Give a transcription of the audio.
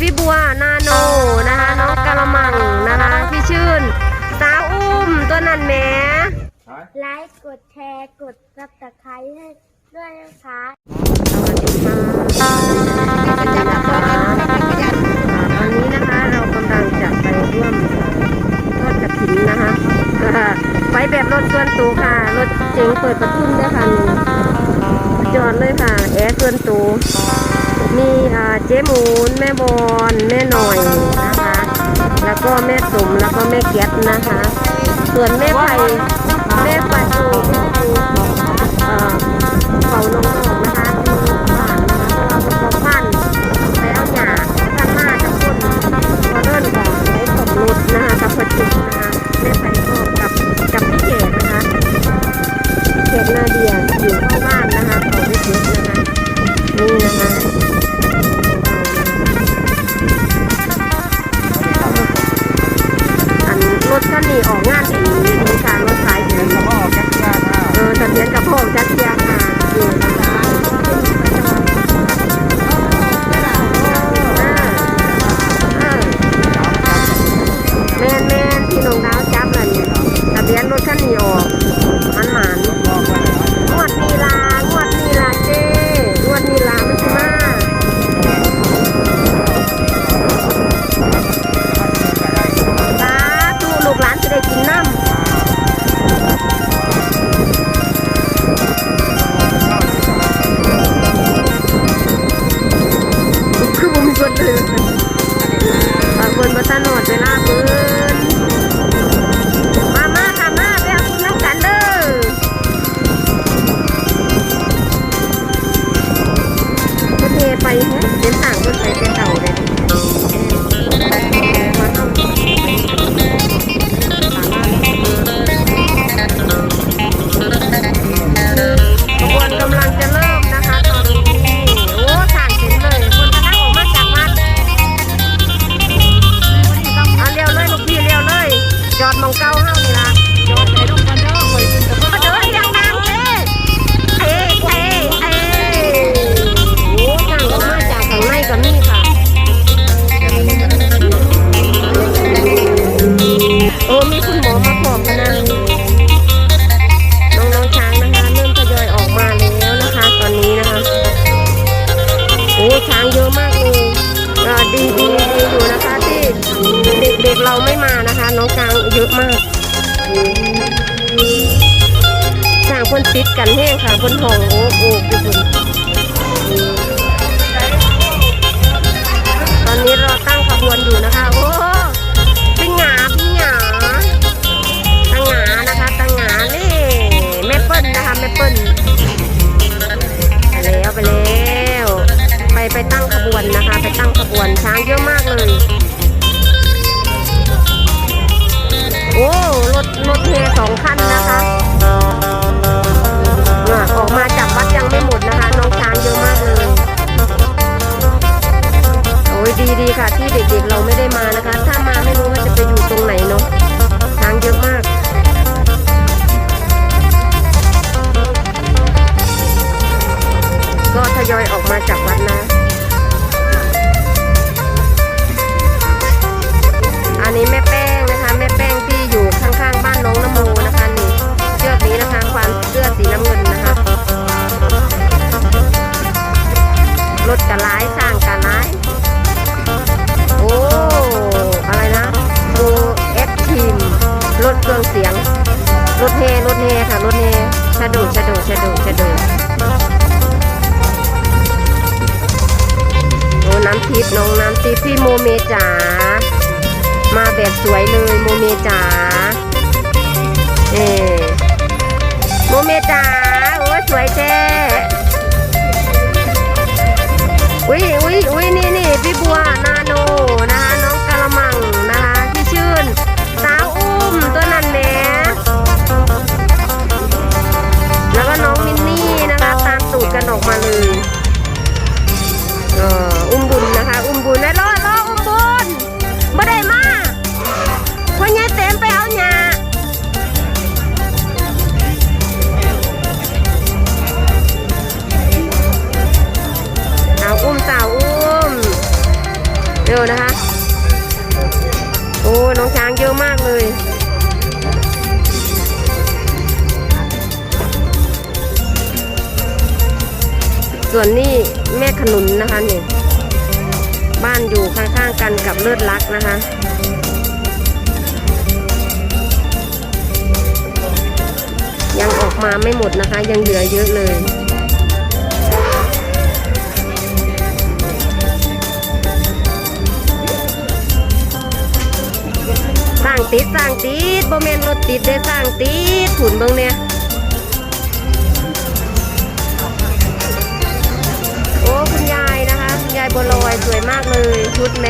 พี่บัวนาโนนะคะน้องกะละมังนะคะพี่ชื่น สาวอุ้มตัวนันแหมไลค์กดแชร์กดซับสไครต์ให้ด้วยนะคะตอนนี้นะคะเรากำลังจะไปร่วมทอกระถินนะคะไปแบบรถส่วนตัวค่ะ รถเจ๋งเปิดประทุนด้วยค่ะจอดเลยค่ะ แอร์ส่วนตัว เจ๊มูนแม่บอลแม่หน่อยนะคะ แล้วก็แม่สมแล้วก็แม่เกียบนะคะ ส่วนแม่ไผ่แม่ปลาจูของน้อง ดีดีดีอยู่นะคะที่เด็กเด็กเราไม่มานะคะ น้องกลางเยอะมากสร้างคนติดกันแห้งค่ะคนทองโอ้โหทุกคน สองขั้นนะคะออกมาจากวัดยังไม่หมดนะคะ น้องช้างเยอะมากเลย โอ้ยดีดีค่ะ ที่เด็กๆเราไม่ได้มานะคะ สิพี่โมเมจ๋ามาแบบสวยเลยโมเมจ๋าเอโมเมจ๋าโอ้สวยแท้อุ้ยอุ้ยอุ้ยนี่นี่พี่บัวนาโน ส่วนนี่แม่ขนุนนะคะนี่บ้านอยู่ข้างๆกันกับเลิศลักนะคะ ยังออกมาไม่หมดนะคะ ยังเหลือเยอะเลยสร้างติดสร้างติดโบเมนรถติดได้สร้างติดถุนเบิงเนี่ย ชุดไหม